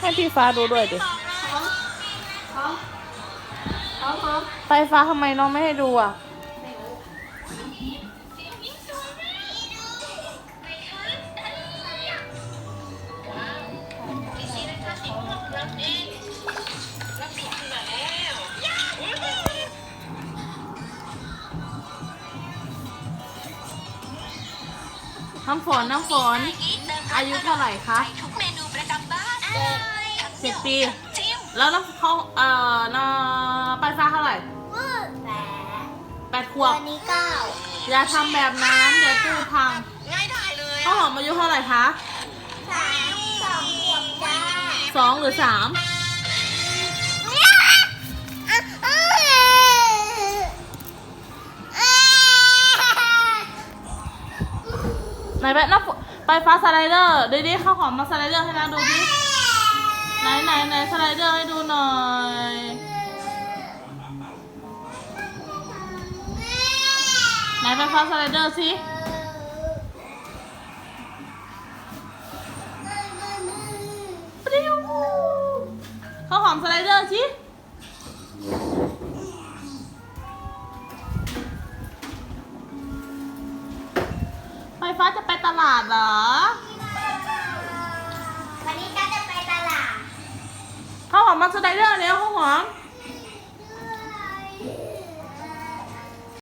ให้พี่ฟ้าดูด้วยดิไฟฟ้าทำไมน้องไม่ให้ดูอะน้ำฝนน้ำฝน อายุเท่าไหร่คะ สิบปีจิ้มแล้วน้ำเขาเอ่อน้าไฟฟ้าเท่าไหร่แต่แปดขวบ วันนี้เก้าอย่าทำแบบนั้นเดี๋ยวตู้พังง่ายได้เลยข้าวหอมอายุเท่าไหร่คะสามสองขวบจ้าสองหรือสามไหนไปน้ำฝนไปฟ้าสไลเดอร์ดูดิข้าวหอมมาสไลเดอร์ให้นะดูดิ ไหนไหนสไลเดอร์ให้ดูหน่อย ไหนไปฟ้าสไลเดอร์สิปริ้วเขาหอมสไลเดอร์สิไฟฟ้าจะไปตลาดเหรอ อมมาสไลเดอร์แล้วข้าวหอม